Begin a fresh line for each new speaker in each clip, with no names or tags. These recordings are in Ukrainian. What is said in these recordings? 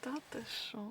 Та ти що?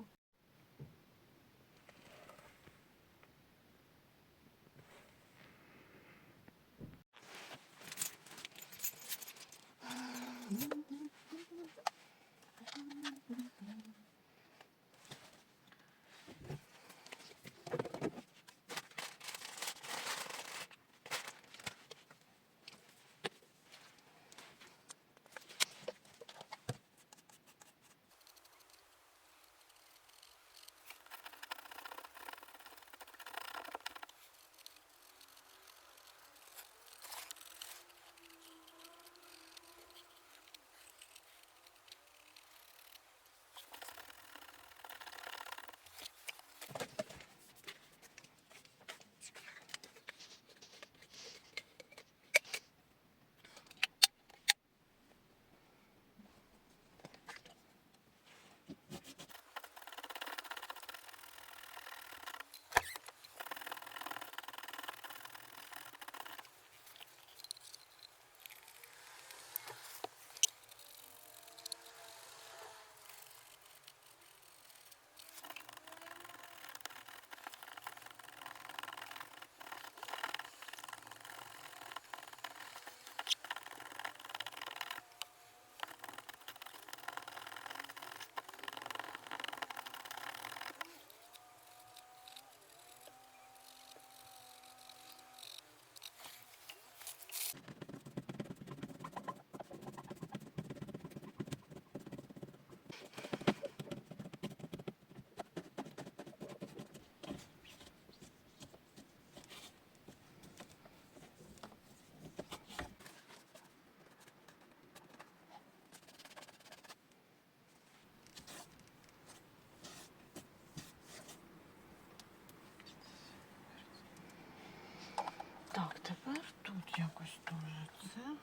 Дуже.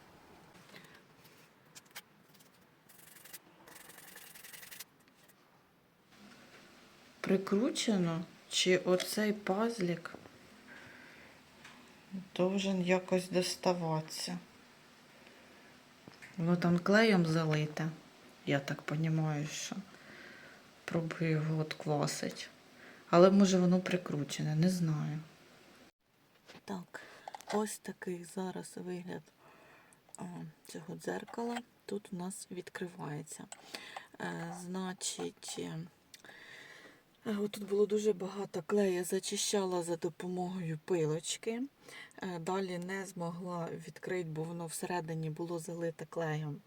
Прикручено, чи оцей пазлік должен якось доставатися. Воно там клеєм залите, я так розумію, що пробую його отквасить. Але може воно прикручене, не знаю. Так, ось такий зараз вигляд цього дзеркала. Тут у нас відкривається. Е, значить, е, е, тут було дуже багато клея, зачищала за допомогою пилочки. Далі не змогла відкрити, бо воно всередині було залите клеєм.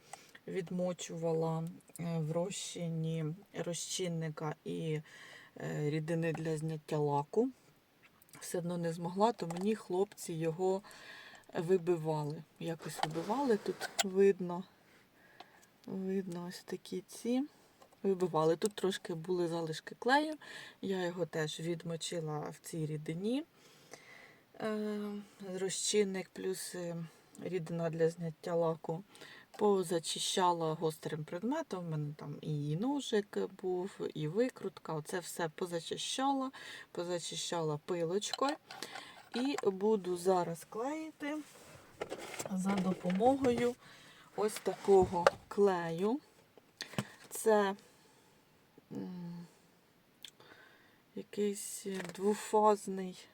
Відмочувала в розчині розчинника і рідини для зняття лаку все одно не змогла, то мені хлопці його вибивали. Якось вибивали, тут видно. Видно ось такі ці. Вибивали. Тут трошки були залишки клею. Я його теж відмочила в цій рідині. Е, Розчинник плюс е, рідина для зняття лаку. Позачищала гострим предметом. У мене там і ножик був, і викрутка. Оце все позачищала, позачищала пилочкою. І буду зараз клеїти за допомогою ось такого клею. Це якийсь двофазний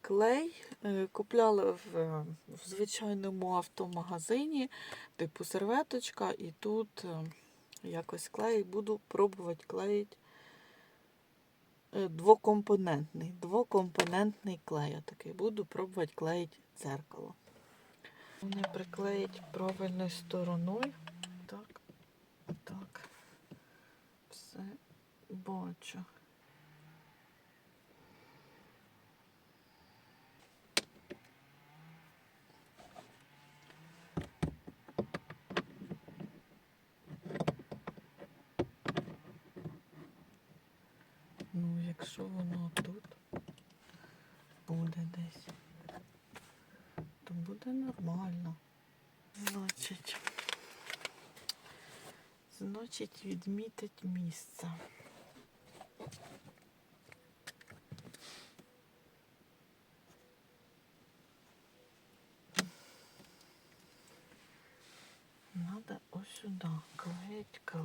клей. Е, Купляла в, в звичайному автомагазині, типу серветочка, і тут е, якось клей буду пробувати клеїти двокомпонентний. Двокомпонентний клей. Отакий. буду пробувати клеїти дзеркало. Вони приклеїть правильною стороною. Так, так. Все бачу. Якщо воно тут буде десь, то буде нормально. Значить, значить, відмітить місце. Надо ось сюди клеїть Ледь-ка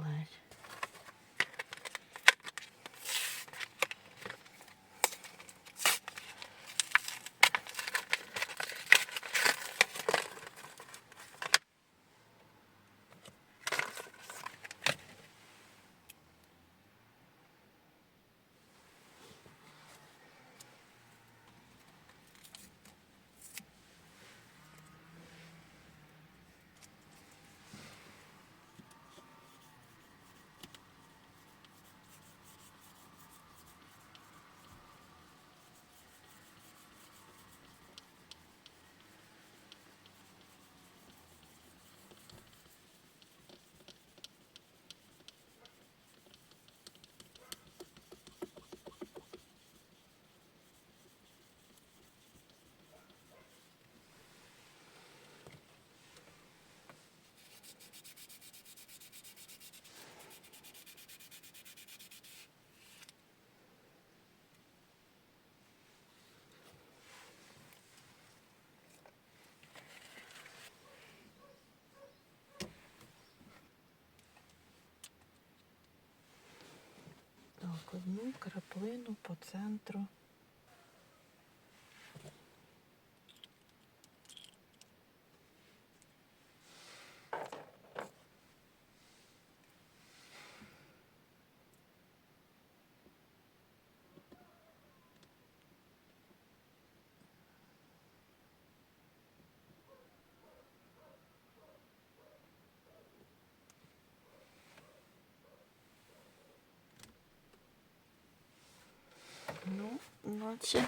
Краплину по центру. Ну, наче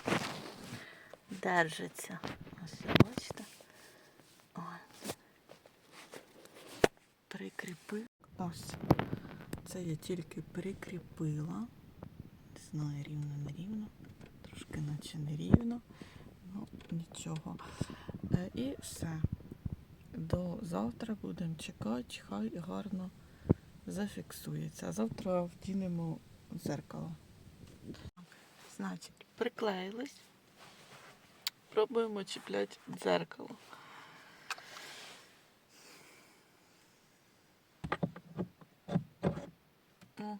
держиться. Ось, бачите? Ой. Прикріпив. Ось. Це я тільки прикріпила. Не знаю, рівно, не рівно. Трошки наче не рівно. Ну, нічого. Е, і все. До завтра будемо чекати, хай гарно зафіксується. А завтра вдінемо дзеркало. Значить, приклеїлись. Пробуємо чіпляти дзеркало. О,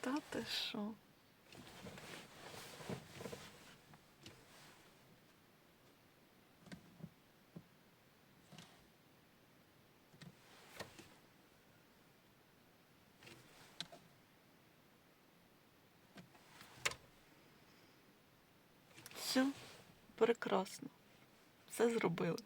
та ти що? Все, прекрасно. Все зробили.